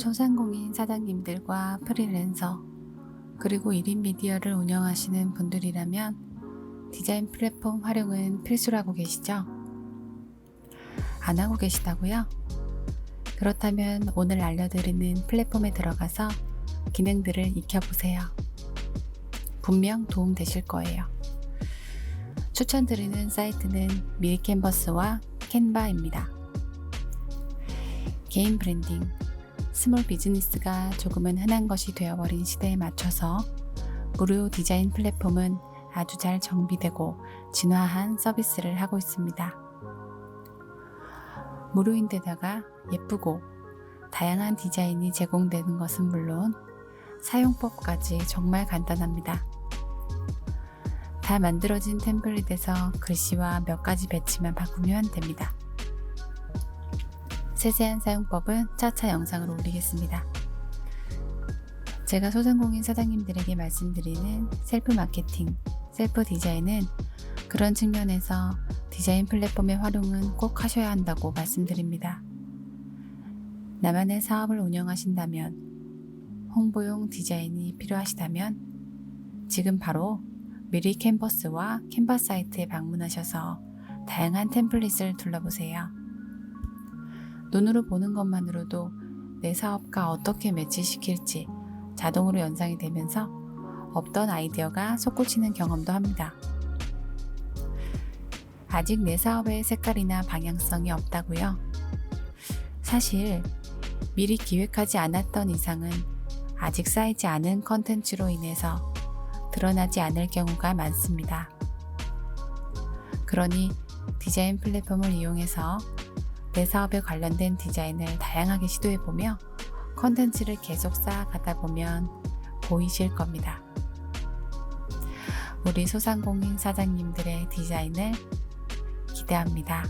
소상공인 사장님들과 프리랜서, 그리고 1인 미디어를 운영하시는 분들이라면 디자인 플랫폼 활용은 필수라고 계시죠? 안 하고 계시다고요? 그렇다면 오늘 알려드리는 플랫폼에 들어가서 기능들을 익혀보세요. 분명 도움 되실 거예요. 추천드리는 사이트는 밀캔버스와 캔바입니다. 개인 브랜딩, 스몰 비즈니스가 조금은 흔한 것이 되어버린 시대에 맞춰서 무료 디자인 플랫폼은 아주 잘 정비되고 진화한 서비스를 하고 있습니다. 무료인데다가 예쁘고 다양한 디자인이 제공되는 것은 물론 사용법까지 정말 간단합니다. 다 만들어진 템플릿에서 글씨와 몇 가지 배치만 바꾸면 됩니다. 세세한 사용법은 차차 영상으로 올리겠습니다. 제가 소상공인 사장님들에게 말씀드리는 셀프 마케팅, 셀프 디자인은 그런 측면에서 디자인 플랫폼의 활용은 꼭 하셔야 한다고 말씀드립니다. 나만의 사업을 운영하신다면, 홍보용 디자인이 필요하시다면, 지금 바로 미리 캔버스와 캔바 사이트에 방문하셔서 다양한 템플릿을 둘러보세요. 눈으로 보는 것만으로도 내 사업과 어떻게 매치시킬지 자동으로 연상이 되면서 없던 아이디어가 솟구치는 경험도 합니다. 아직 내 사업의 색깔이나 방향성이 없다고요? 사실 미리 기획하지 않았던 이상은 아직 쌓이지 않은 컨텐츠로 인해서 드러나지 않을 경우가 많습니다. 그러니 디자인 플랫폼을 이용해서 내 사업에 관련된 디자인을 다양하게 시도해보며 컨텐츠를 계속 쌓아가다 보면 보이실 겁니다. 우리 소상공인 사장님들의 디자인을 기대합니다.